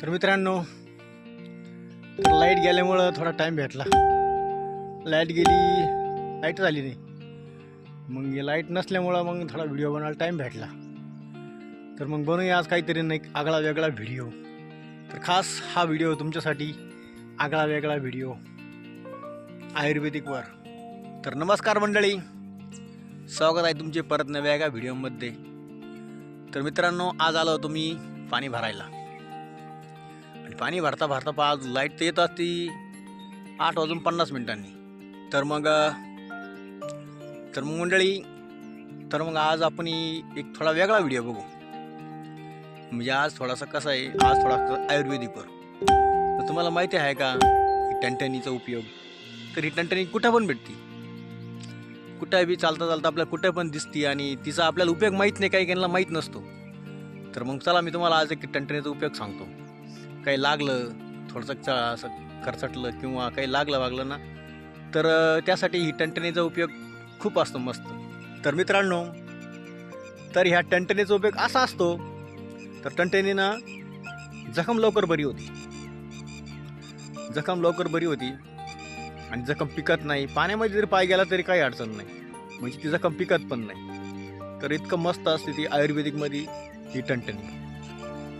तर मित्रांनो तर लाइट गेल्यामुळं थोडा टाईम भेटला. लाइट गेली लाइट झाली नाही. मग लाइट नसल्यामुळं मग थोडा व्हिडिओ बनवायला टाईम भेटला. तर मग बनूया आज काहीतरी नाही आगळा वेगळा व्हिडिओ तर खास हा व्हिडिओ तुमच्यासाठी आगळा वेगळा व्हिडिओ आयुर्वेदिकवर. तर नमस्कार मंडळी. स्वागत आहे तुमचे परत नव्या एका व्हिडिओमध्ये तर मित्रांनो आज आलो तुम्ही पाणी भरायला. आणि पाणी भरता भरता पहा आज लाइट तर येत असती. आठ वाजून पन्नास मिनिटांनी. तर मग तर मग मंडळी तर मग आज आपण एक थोडा वेगळा व्हिडिओ बघू. म्हणजे आज थोडासा कसा आहे आज थोडा आयुर्वेदिकवर तर तुम्हाला माहिती आहे का ही टणटणीचा उपयोग. तर ही टणटणी कुठं पण भेटते. कुठं बी चालता चालता आपल्याला कुठं पण दिसते आणि तिचा आपल्याला उपयोग माहीत नाही काही काहींना माहीत नसतो. तर मग चला मी तुम्हाला आज एक टणटणीचा उपयोग सांगतो. काही लागलं थोडंसं च असं खरचटलं किंवा काही लागलं वागलं ना तर त्यासाठी ही टणटणीचा उपयोग खूप असतो मस्त. तर मित्रांनो तर ह्या टणटणीचा उपयोग असा असतो तर टणटणीनं जखम लवकर बरी होती. जखम लवकर बरी होती आणि जखम पिकत नाही. पाण्यामध्ये जरी पाय गेला तरी काही अडचण नाही. म्हणजे ती जखम पिकत पण नाही. तर इतकं मस्त असते ती आयुर्वेदिकमध्ये ही टणटणी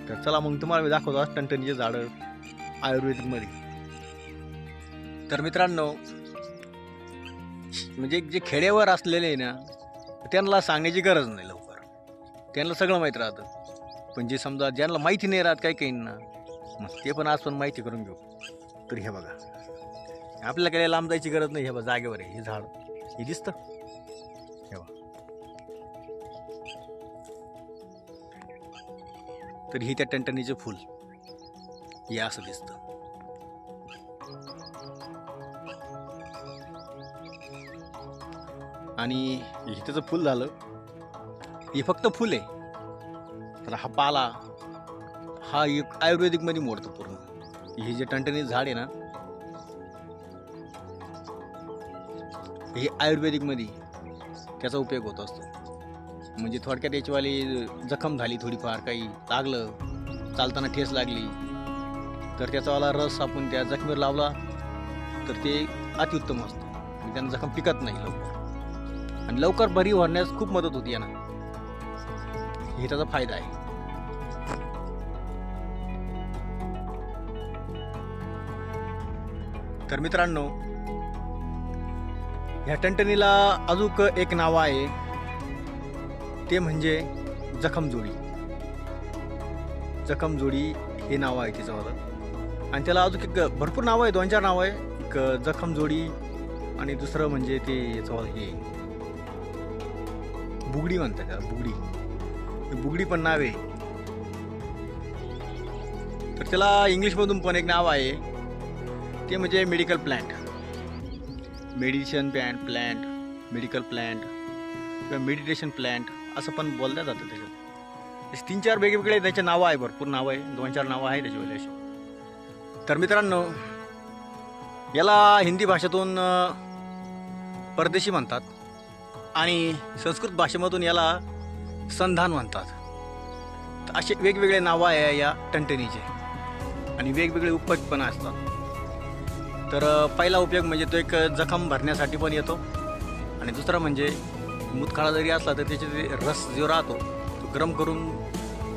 तर चला मग तुम्हाला मी दाखवतो आज झाडं आयुर्वेदिकमध्ये तर मित्रांनो म्हणजे जे खेड्यावर असलेले आहे ना त्यांना सांगण्याची गरज नाही लवकर. त्यांना सगळं माहीत राहतं. पण जे समजा ज्यांना माहिती नाही राहत काही काहींना मग ते पण आज पण माहिती करून घेऊ. तर हे बघा. आपल्याला काही लांब जायची गरज नाही हे बघा जागेवर आहे हे झाड. हे दिसतं? तर ही त्या टणटणीचे फूल. हे असं दिसतं. आणि हे त्याचं फुल झालं हे फक्त फुल आहे. तर हा पाला हा एक आयुर्वेदिकमध्ये मोडतो पूर्ण. हे जे टणटणी झाड आहे ना हे आयुर्वेदिकमध्ये त्याचा उपयोग होत असतो. म्हणजे थोडक्यात याचीवाली जखम झाली थोडीफार काही लागलं चालताना ठेस लागली. तर त्याचावाला रस आपण त्या जखमीवर लावला तर ते अतिउत्तम असतं. म्हणजे त्यांना जखम पिकत नाही लवकर. आणि लवकर बरी होण्यास खूप मदत होती यांना. हे त्याचा फायदा आहे. तर मित्रांनो ह्या टणटणीला अजून एक नाव आहे. ते म्हणजे जखमजोडी. जखमजोडी हे नाव आहे तिचं आणि त्याला अजून एक भरपूर नाव आहे दोन चार नाव आहे एक जखमजोडी आणि दुसरं म्हणजे ते याचं हे. बुगडी म्हणतात त्याला बुगडी. बुगडी पण नाव आहे. तर त्याला इंग्लिशमधून पण एक नाव आहे. ते म्हणजे medical plant medicine plant plant medical plant किंवा मेडिटेशन प्लॅन्ट असं पण बोललं जातं त्याच्यात. तीन चार वेगवेगळे त्याचे नावं आहे भरपूर नावं आहे. दोन चार नावं आहे त्याच्यावाले असे तर मित्रांनो याला हिंदी भाषेतून परदेशी म्हणतात आणि संस्कृत भाषेमधून याला संधान म्हणतात. तर असे वेगवेगळे नावं आहे या टणटणीचे. आणि वेगवेगळे उपयोग पण असतात. तर पहिला उपयोग म्हणजे तो एक जखम भरण्यासाठी पण येतो. आणि दुसरा म्हणजे मुतखडा जरी असला तर त्याचे रस जो राहतो तो गरम करून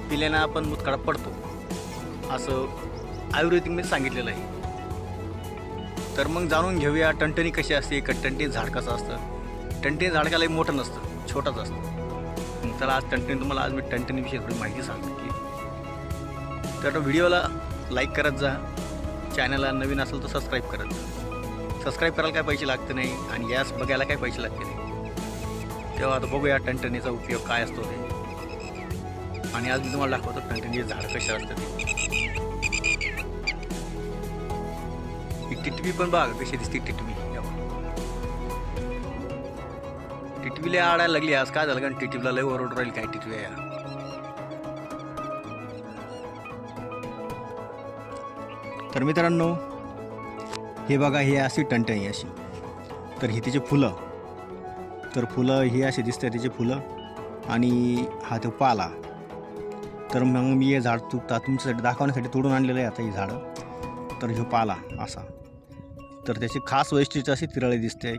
पिल्यानं आपण मुतखडा पडतो. असं आयुर्वेदिकमध्ये सांगितलेलं आहे. तर मग जाणून घेऊया टणटणी कशी असते टणटणी झाड कसं असतं. टणटणी झाड काही मोठं नसतं छोटंच असतं. तर आज टणटणी तुम्हाला आज मी टणटणीविषयी थोडी माहिती सांगितली तर व्हिडिओला लाईक करत जा. चॅनलला नवीन असेल तर सबस्क्राईब करत जा. सबस्क्राईब करायला काय पैसे लागते नाही आणि यास बघायला काय पैसे लागते नाही. तेव्हा आता बघूया टणटणीचा उपयोग काय असतो ते. आणि आज मी तुम्हाला दाखवतो टणटणीचे झाड कसे असतात ते. ही टिटवी पण बघा कशी दिसते टिटवी. टिटवीला आडायला लागली आज काय झालं कारण टिटवीला लय ओरड राहील काय टिटवी आहे या. तर मित्रांनो हे बघा हे अशी टणटणी अशी. तर ही तिची फुलं. तर फुलं ही अशी दिसतात त्याचे फुलं. आणि हा तो पाला. तर मग मी हे झाड तुकता तुमच्यासाठी दाखवण्यासाठी तोडून आणलेलं आहे आता ही झाडं. तर ह्यो पाला असा. तर त्याची खास वैशिष्ट्य अशी तिरळी दिसते.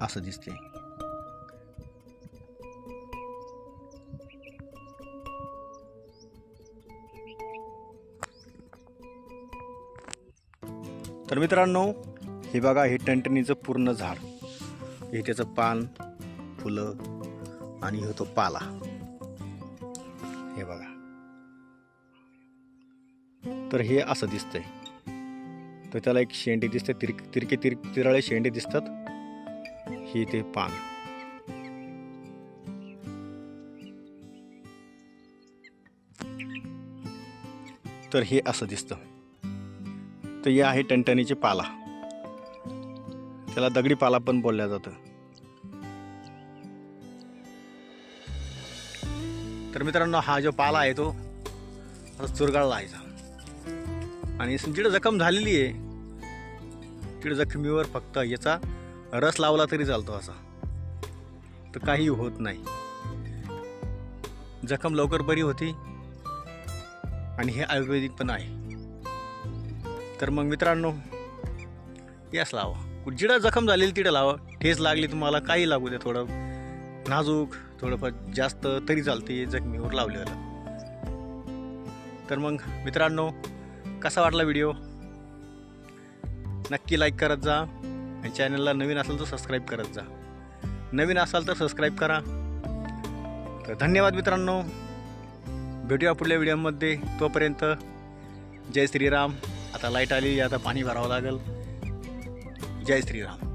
असं दिसते. तर मित्रांनो हे बघा हे टणटणीचं पूर्ण झाड. हे त्याचं पान फुलं आणि होतो तो पाला. हे बघा. तर हे असं दिसतंय. तर त्याला एक शेंडे दिसते तिरक तिरके तिर तिराळे शेंडे दिसतात. हे ते पान. तर हे असं दिसतं. तर हे आहे टणटणीचे पाला. त्याला दगडी पाला पण बोलल्या जातं. तर मित्रांनो हा जो पाला आहे तो आता चुरगाळला आहे. आणि जिकडे जखम झालेली आहे. तिकडे जखमीवर फक्त याचा रस लावला तरी चालतो असा. तर काही होत नाही. जखम लवकर बरी होती. आणि हे आयुर्वेदिक पण आहे. तर मग मित्रांनो यास लावा. जिडं जखम झालेली तिडं लावा. ठेस लागली तुम्हाला काही लागू द्या. थोडं नाजूक थोडंफार जास्त तरी चालते जखमीवर लावलेलं. तर मग मित्रांनो कसा वाटला व्हिडिओ? नक्की लाईक करत जा आणि चॅनलला नवीन असेल तर सबस्क्राईब करत जा. नवीन असाल तर सबस्क्राईब करा. तर धन्यवाद मित्रांनो. भेटूया पुढल्या व्हिडिओमध्ये. तोपर्यंत जय श्रीराम. आता लाइट आली आता पाणी भरावं लागेल. जय श्रीराम.